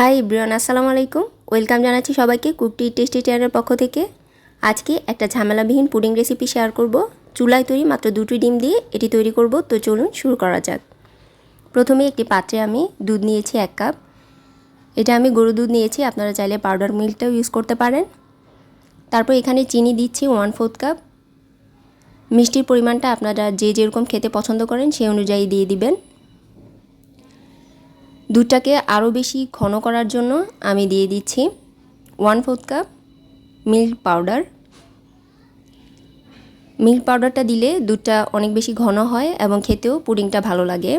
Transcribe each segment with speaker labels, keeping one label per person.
Speaker 1: High ইব্রিয়ান আসসালামু আলাইকুম। Welcome জানাচ্ছি সবাইকে কুকটি টেস্টি চ্যানেলের পক্ষ থেকে। আজকে একটা ঝামেলাবিহীন পুডিং রেসিপি শেয়ার করব। চুলায় তৈরি মাত্র দুটি ডিম দিয়ে এটি তৈরি করব। তো চলুন শুরু করা যাক। প্রথমে একটি পাত্রে আমি দুধ নিয়েছি এক কাপ। এটা আমি গরু দুধ নিয়েছি, আপনারা চাইলে পাউডার মিল্কটাও ইউজ করতে পারেন। তারপর এখানে চিনি দিচ্ছি ওয়ান ফোর্থ কাপ। মিষ্টির পরিমাণটা আপনারা যে যেরকম খেতে পছন্দ করেন সেই অনুযায়ী দিয়ে দিবেন। দুধটাকে আরও বেশি ঘন করার জন্য আমি দিয়ে দিচ্ছি one fourth cup milk powder milk পাউডারটা দিলে দুধটা অনেক বেশি ঘন হয় এবং খেতেও পুডিংটা ভালো লাগে।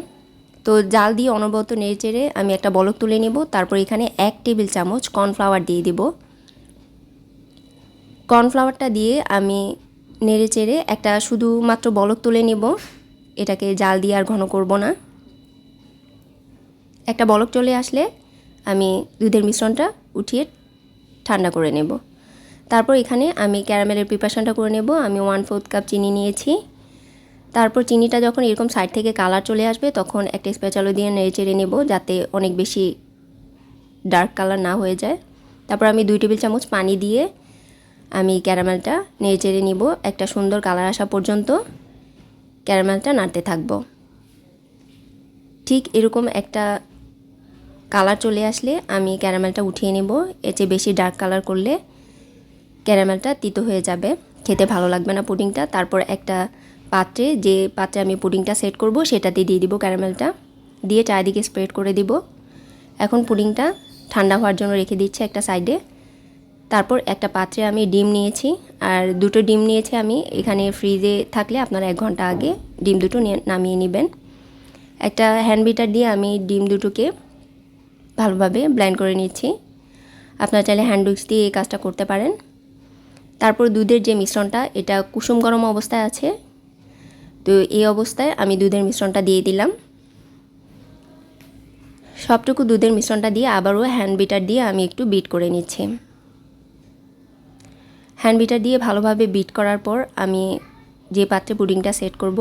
Speaker 1: তো জাল দিয়ে অনবরত নেড়ে চেড়ে আমি একটা বলক তুলে নেব, তারপর এখানে এক টেবিল চামচ কর্নফ্লাওয়ার দিয়ে দেব। কর্নফ্লাওয়ারটা দিয়ে আমি নেড়ে চেড়ে একটা শুধুমাত্র বলক তুলে নেব, এটাকে জাল দিয়ে আর ঘন করব না। একটা বলক চলে আসলে আমি দুধের মিশ্রণটা উঠিয়ে ঠান্ডা করে নেব। তারপর এখানে আমি ক্যারামেলের প্রিপারেশনটা করে নেব। আমি ওয়ান ফোর্থ কাপ চিনি নিয়েছি। তারপর চিনিটা যখন এরকম সাইড থেকে কালার চলে আসবে, তখন একটা স্পেচালো দিয়ে নেড়ে চেড়ে নেব যাতে অনেক বেশি ডার্ক কালার না হয়ে যায়। তারপর আমি দুই টেবিল চামচ পানি দিয়ে আমি ক্যারামেলটা নেড়ে চেড়ে নিব। একটা সুন্দর কালার আসা পর্যন্ত ক্যারামেলটা নাড়তে থাকব। ঠিক এরকম একটা কালার চলে আসলে আমি ক্যারামেলটা উঠিয়ে নেব। এর চেয়ে বেশি ডার্ক কালার করলে ক্যারামেলটা তিতো হয়ে যাবে। খেতে ভালো লাগবে না পুডিংটা। তারপর একটা পাত্রে যে পাত্রে আমি পুডিংটা সেট করব, সেটাতে দিয়ে দিব ক্যারামেলটা। দিয়ে চারিদিকে স্প্রেড করে দিব। এখন পুডিংটা ঠান্ডা হওয়ার জন্য রেখে দিচ্ছি একটা সাইডে তারপর একটা পাত্রে আমি ডিম নিয়েছি। আর দুটো ডিম নিয়েছি আমি। এখানে ফ্রিজে থাকলে আপনারা এক ঘণ্টা আগে ডিম দুটো নামিয়ে নেবেন। একটা হ্যান্ড বিটার দিয়ে আমি ডিম দুটোকে ভালোভাবে ব্লেন্ড করে নিচ্ছি। আপনারা চাইলে হ্যান্ড উইক্স দিয়ে এই কাজটা করতে পারেন। তারপর দুধের যে মিশ্রণটা, এটা কুসুম গরম অবস্থায় আছে। তো এই অবস্থায় আমি দুধের মিশ্রণটা দিয়ে দিলাম। সবটুকু দুধের মিশ্রণটা দিয়ে আবারও হ্যান্ড বিটার দিয়ে আমি একটু বিট করে নিচ্ছি। হ্যান্ড বিটার দিয়ে ভালোভাবে বিট করার পর আমি যে পাত্রে পুডিংটা সেট করব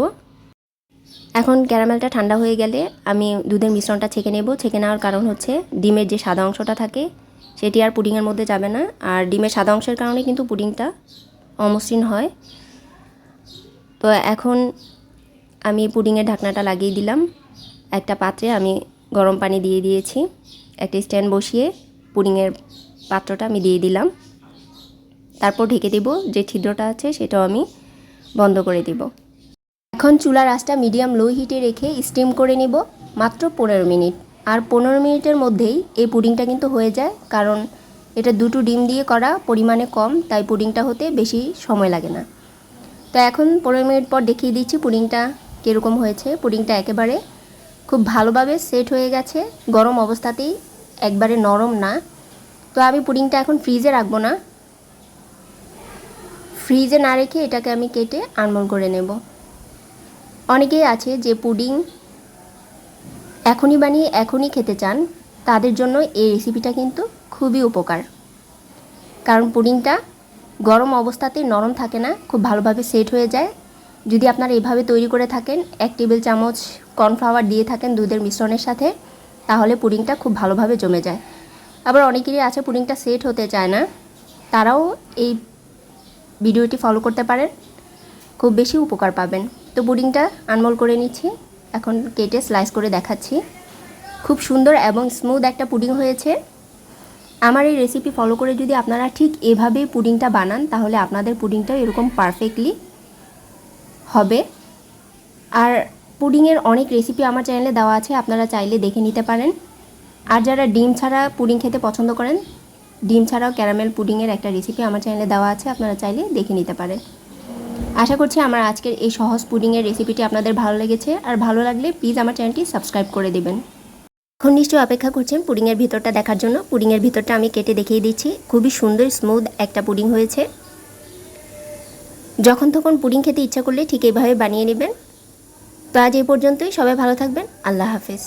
Speaker 1: এখন ক্যারামেলটা ঠান্ডা হয়ে গেলে আমি দুধের মিশ্রণটা ছেঁকে নেব। ছেঁকে নেওয়ার কারণ হচ্ছে ডিমের যে সাদা অংশটা থাকে, সেটি আর পুডিংয়ের মধ্যে যাবে না। আর ডিমের সাদা অংশের কারণে কিন্তু পুডিংটা অমসৃণ হয়। তো এখন আমি পুডিংয়ের ঢাকনাটা লাগিয়ে দিলাম। একটা পাত্রে আমি গরম পানি দিয়ে দিয়েছি। একটা স্ট্যান্ড বসিয়ে পুডিংয়ের পাত্রটা আমি দিয়ে দিলাম। তারপর ঢেকে দেব। যে ছিদ্রটা আছে, সেটাও আমি বন্ধ করে দেবো। এখন চুলার আঁচটা মিডিয়াম লো হিটে রেখে স্টিম করে নিব মাত্র পনেরো মিনিট। আর পনেরো মিনিটের মধ্যেই এই পুডিংটা কিন্তু হয়ে যায়, কারণ এটা দুটো ডিম দিয়ে করা, পরিমাণে কম, তাই পুডিংটা হতে বেশি সময় লাগে না। তো এখন পনেরো মিনিট পর দেখিয়ে দিচ্ছি পুডিংটা কীরকম হয়েছে। পুডিংটা একেবারে খুব ভালোভাবে সেট হয়ে গেছে, গরম অবস্থাতেই একবারে নরম না। তো আমি পুডিংটা এখন ফ্রিজে রাখব না। ফ্রিজে না রেখে এটাকে আমি কেটে আনমন করে নেব। অনেকেই আছে যে পুডিং এখনই বানিয়ে এখনই খেতে চান, তাদের জন্য এই রেসিপিটা কিন্তু খুবই উপকার। কারণ পুডিংটা গরম অবস্থাতেই নরম থাকে না, খুব ভালোভাবে সেট হয়ে যায়। যদি আপনারা এভাবে তৈরি করে থাকেন, এক টেবিল চামচ কর্নফ্লাওয়ার দিয়ে থাকেন দুধের মিশ্রণের সাথে, তাহলে পুডিংটা খুব ভালোভাবে জমে যায়। আবার অনেকেরই আছে পুডিংটা সেট হতে চায় না, তারাও এই ভিডিওটি ফলো করতে পারেন। খুব বেশি উপকার পাবেন। তো পুডিংটা আনমোল করে নিচ্ছি। এখন কেটে স্লাইস করে দেখাচ্ছি। খুব সুন্দর এবং স্মুথ একটা পুডিং হয়েছে। আমার এই রেসিপি ফলো করে যদি আপনারা ঠিক এভাবেই পুডিংটা বানান, তাহলে আপনাদের পুডিংটাও এরকম পারফেক্টলি হবে। আর পুডিংয়ের অনেক রেসিপি আমার চ্যানেলে দেওয়া আছে, আপনারা চাইলে দেখে নিতে পারেন। আর যারা ডিম ছাড়া পুডিং খেতে পছন্দ করেন, ডিম ছাড়াও ক্যারামেল পুডিংয়ের একটা রেসিপি আমার চ্যানেলে দেওয়া আছে, আপনারা চাইলে দেখে নিতে পারেন। আশা করছি আমার আজকের এই সহজ পুডিংয়ের রেসিপিটি আপনাদের ভালো লেগেছে। আর ভালো লাগলে প্লিজ আমার চ্যানেলটি সাবস্ক্রাইব করে দেবেন। এখন নিশ্চয়ই অপেক্ষা করছেন পুডিংয়ের ভিতরটা দেখার জন্য। পুডিংয়ের ভিতরটা আমি কেটে দেখিয়ে দিচ্ছি। খুবই সুন্দর স্মুথ একটা পুডিং হয়েছে। যখন তখন পুডিং খেতে ইচ্ছা করলে ঠিক এইভাবে বানিয়ে নেবেন। তো আজ এই পর্যন্তই। সবাই ভালো থাকবেন। আল্লাহ হাফেজ।